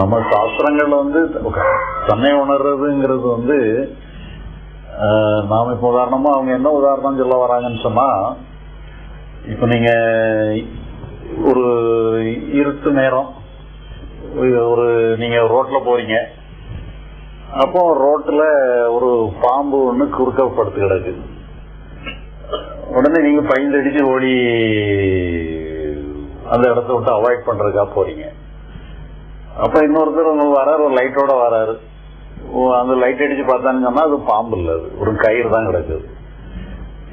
நம்ம சாஸ்திரங்கள்ல வந்து தன்னை உணர்றதுங்கிறது வந்து நாம இப்ப உதாரணமா அவங்க என்ன உதாரணம் சொல்ல வராங்கன்னு சொன்னா இப்ப நீங்க ஒரு இருட்டு நேரம் ஒரு நீங்க ரோட்ல போறீங்க. அப்போ ரோட்ல ஒரு பாம்பு ஒண்ணு குறுக்கப்படுத்து கிடக்கு. உடனே நீங்க பயந்து அடிச்சு ஓடி அந்த இடத்த விட்டு அவாய்ட் பண்றதுக்காக போறீங்க. அப்ப இன்னொருத்தர் உங்க வராரு ஒரு லைட்டோட வராரு. ஓ, அந்த லைட் அடிச்சு பார்த்தான்னு சொன்னா அது பாம்பு இல்ல அது. ஒரு கயிறு தான் கிடக்குது.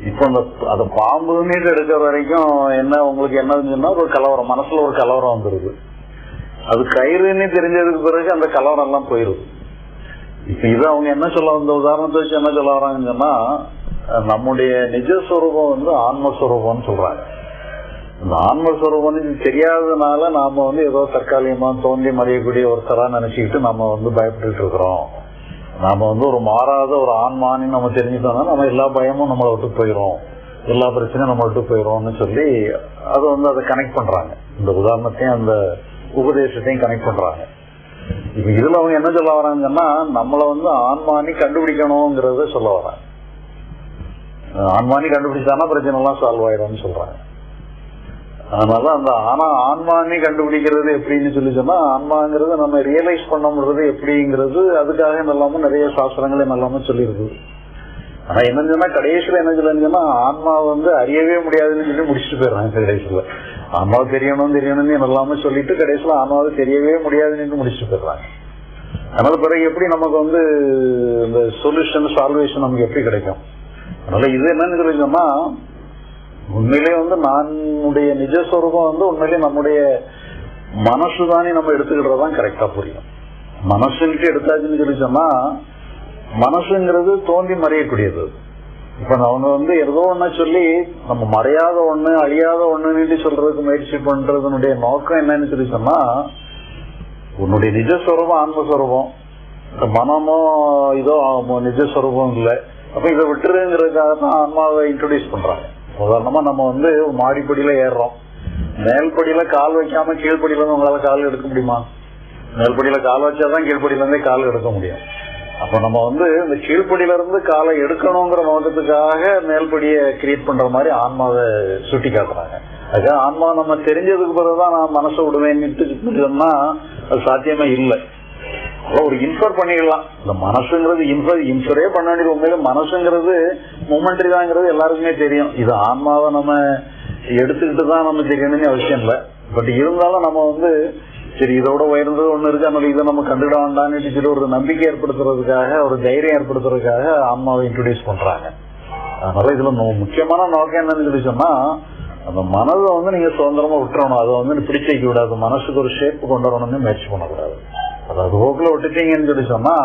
இப்போ அந்த அந்த பாம்பு நீட்டு எடுக்கிற வரைக்கும் என்ன உங்களுக்கு என்னதுன்னு சொன்னா ஒரு கலவரம். மனசுல ஒரு கலவரம் வந்துருது. அது கயிறுன்னு தெரிஞ்சதுக்கு பிறகு அந்த கலவரம் எல்லாம் போயிருது. இப்ப இது அவங்க என்ன சொல்ல வந்த உதாரணத்தை வச்சு என்ன சொல்ல வராங்கன்னு சொன்னா நம்முடைய நிஜஸ்வரூபம் வந்து ஆன்மஸ்வரூபம்னு சொல்றாங்க. இந்த ஆன்மஸ்வரூபம் இது தெரியாததுனால நாம வந்து ஏதோ தற்காலிகமா தோன்றி மறையக்கூடிய ஒருத்தரா நினைச்சுக்கிட்டு நம்ம வந்து பயப்பட்டுட்டு இருக்கிறோம் நாம வந்து ஒரு மாறாத ஒரு ஆன்மான்னு நம்ம தெரிஞ்சுட்டோம்னா நம்ம எல்லா பயமும் நம்மளை விட்டு போயிடும் எல்லா பிரச்சனையும் நம்ம விட்டு போயிடும்னு சொல்லி அதை வந்து அதை கனெக்ட் பண்றாங்க. இந்த உதாரணத்தையும் அந்த உபதேசத்தையும் கனெக்ட் பண்றாங்க. இப்ப இதுல அவங்க என்ன சொல்ல வராங்கன்னா நம்மள வந்து ஆன்மானி கண்டுபிடிக்கணுங்கிறத சொல்ல வராங்க. ஆன்மானி கண்டுபிடிச்சானா பிரச்சனை எல்லாம் சால்வ் ஆயிடும்னு சொல்றாங்க. அதனால அந்த ஆனா ஆன்மானே கண்டுபிடிக்கிறது எப்படின்னு சொல்லி சொன்னா ஆன்மாங்கிறது நம்ம ரியலைஸ் பண்ண முடியறது எப்படிங்கிறது அதுக்காக நல்லாம நிறைய சாஸ்திரங்களே நல்லாம சொல்லியிருக்கு. ஆனா என்னன்னு சொன்னா கடைசியில என்ன சொல்லுன்னு ஆன்மா வந்து அறியவே முடியாதுன்னு சொல்லி முடிச்சுட்டு போயிடுறாங்க கடைசியில. ஆன்மாவை தெரியணும் தெரியணும்னு நல்லாம சொல்லிட்டு கடைசியில ஆன்மாவை தெரியவே முடியாதுன்னு முடிச்சுட்டு போயிடுறாங்க. அதனால பிறகு எப்படி நமக்கு வந்து இந்த சொல்யூஷன் சால்வேஷன் நமக்கு எப்படி கிடைக்கும்? அதனால இது என்னன்னு சொல்லி சொன்னா உண்மையிலே வந்து நம்முடைய நிஜஸ்வரூபம் வந்து உண்மையிலே நம்முடைய மனசு தானே நம்ம எடுத்துக்கிட்டது தான் கரெக்டா புரியும். மனசுன்ட்டு எடுத்தாச்சுன்னு சொல்லி சொன்னா மனசுங்கிறது தோன்றி மறையக்கூடியது. இப்ப அவங்க வந்து ஏதோ ஒண்ணு சொல்லி நம்ம மறையாத ஒண்ணு அழியாத ஒண்ணுன்னு சொல்றதுக்கு முயற்சி பண்றதுனுடைய நோக்கம் என்னன்னு சொல்லி சொன்னா உன்னுடைய நிஜஸ்வரூபம் ஆன்மஸ்வரூபம் மனமோ இதோ நிஜஸ்வரூபம் இல்லை. அப்ப இதை விட்டுருங்கிறதுக்காக தான் ஆன்மாவை இன்ட்ரடியூஸ் பண்றாங்க. உதாரணமா நம்ம வந்து மாடிப்படியில ஏறுறோம். மேல்படியில கால் வைக்காம கீழ்படியில இருந்து உங்களால கால் எடுக்க முடியுமா? மேல்படியில கால் வச்சாதான் கீழ்படியில இருந்தே கால் எடுக்க முடியும். அப்ப நம்ம வந்து இந்த கீழ்படியில இருந்து காலை எடுக்கணுங்கிற நோக்கத்துக்காக மேல்படியை கிரியேட் பண்ற மாதிரி ஆன்மாவை சுட்டி காட்டுறாங்க. அதுக்காக ஆன்மா நம்ம தெரிஞ்சதுக்கு பிறகுதான் நான் மனசை விடுவேன்னு சொன்னா அது சாத்தியமே இல்லை. ஒரு இன்ஃபர் பண்ணிடலாம். இந்த மனசுங்கிறது இன்ஃபர் இன்ஃபரே பண்ண வேண்டியது உண்மையில மனசுங்கிறது மூமெண்ட்ரி தாங்கிறது எல்லாருக்குமே தெரியும். இது ஆன்மாவை நம்ம எடுத்துக்கிட்டு தான் நம்ம தெரியணும்னு அவசியம் இல்லை. பட் இருந்தாலும் நம்ம வந்து சரி இதோட உயர்ந்தது ஒண்ணு இருக்கு அதனால இதை நம்ம கண்டுட வேண்டாம்னு சொல்லி ஒரு நம்பிக்கை ஏற்படுத்துறதுக்காக ஒரு தைரியம் ஏற்படுத்துறதுக்காக ஆன்மாவை இன்ட்ரடியூஸ் பண்றாங்க. அதனால இதுல முக்கியமான நோக்கம் என்னன்னு சொல்லி சொன்னா அந்த மனதை வந்து நீங்க சுதந்திரமா விட்டுறணும். அதை வந்து பிடிச்சு வைக்க கூடாது. மனசுக்கு ஒரு ஷேப் கொண்டு வரணும்னு முயற்சி பண்ணக்கூடாது. அதாவது போக்குல விட்டுட்டீங்கன்னு சொல்லி சொன்னா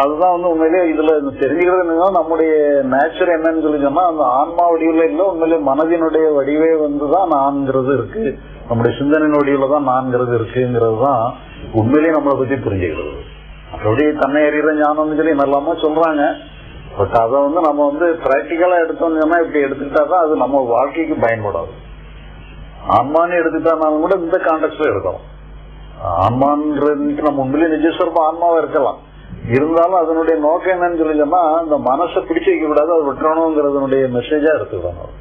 அதுதான் வந்து உண்மையிலேயே இதுல தெரிஞ்சுக்கிறது என்னன்னா நம்முடைய நேச்சர் என்னன்னு சொல்லி சொன்னா அந்த ஆன்மா வடிவில் இல்லை உண்மையிலே மனதினுடைய வடிவே வந்துதான் நான்கிறது இருக்கு. நம்முடைய சிந்தனையின் வடிவில தான் நான்கிறது இருக்குங்கிறது தான் உண்மையிலேயே நம்மளை பத்தி புரிஞ்சுக்கிறது. அப்படி தன்னை அறிகிற ஞானம்னு சொல்லி நல்லாம சொல்றாங்க. பட் அதை வந்து நம்ம வந்து பிராக்டிக்கலா எடுத்தோம் சொன்னால் இப்படி எடுத்துக்கிட்டா தான் அது நம்ம வாழ்க்கைக்கு பயன்படாது. ஆன்மான்னு எடுத்துட்டாலும் கூட இந்த கான்டெக்ட்ல எடுக்கணும் ஆன்மான்றது நம்ம உண்மையிலே நிஜஸ்வரூபம் ஆன்மாவா இருக்கலாம். இருந்தாலும் அதனுடைய நோக்கம் என்னன்னு சொல்லி சொன்னா இந்த மனசை பிடிச்சு வைக்க கூடாது அதை விட்டுறணுங்கிறதுனுடைய மெசேஜா எடுத்துக்கணும்